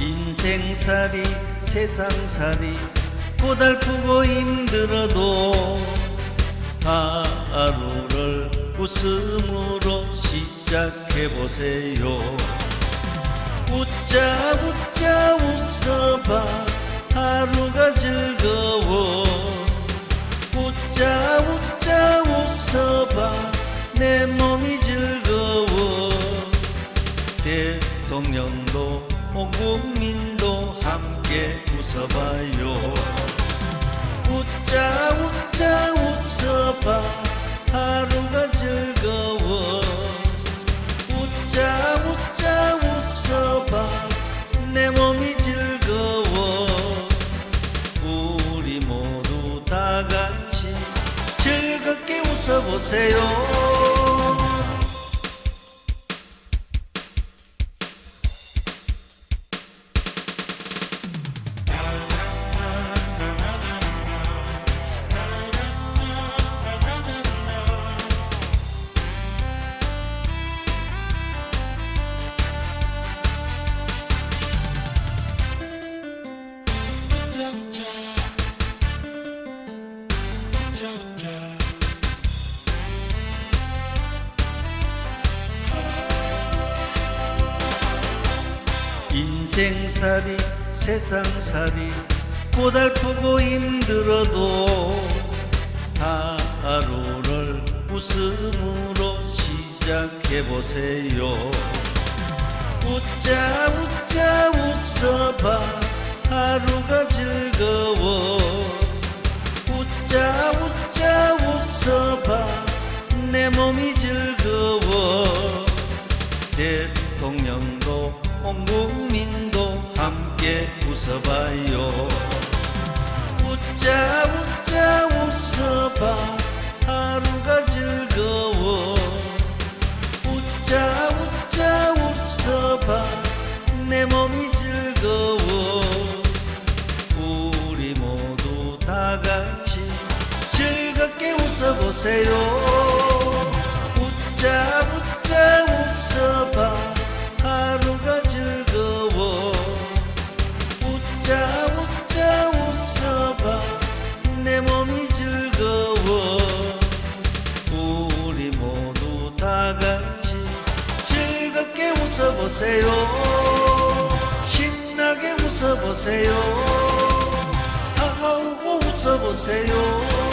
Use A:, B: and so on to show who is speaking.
A: 인생살이 세상살이 고달프고 힘들어도 하루를 웃음으로 시작해보세요. 웃자 웃자 웃어. 대통령도 온 국민도 함께 웃어봐요. 웃자 웃자 웃어봐. 하루가 즐거워. 웃자 웃자 웃어봐. 내 몸이 즐거워. 우리 모두 다 같이 즐겁게 웃어보세요 인생살이 세상살이 고달프고 힘들어도 하루를 웃음으로 시작해보세요. 웃자 웃자 웃어봐 하루가 즐거워. 웃자 웃자 웃어봐. 내 몸이 즐거워. 대통령도 온 국민도 함께 웃어봐 웃어보세요. 웃자 웃자 웃어봐. 하루가 즐거워. 웃자 웃자 웃어봐. 내 몸이 즐거워. 우리 모두 다 같이 즐겁게 웃어보세요. 신나게 웃어보세요. 아우 웃어보세요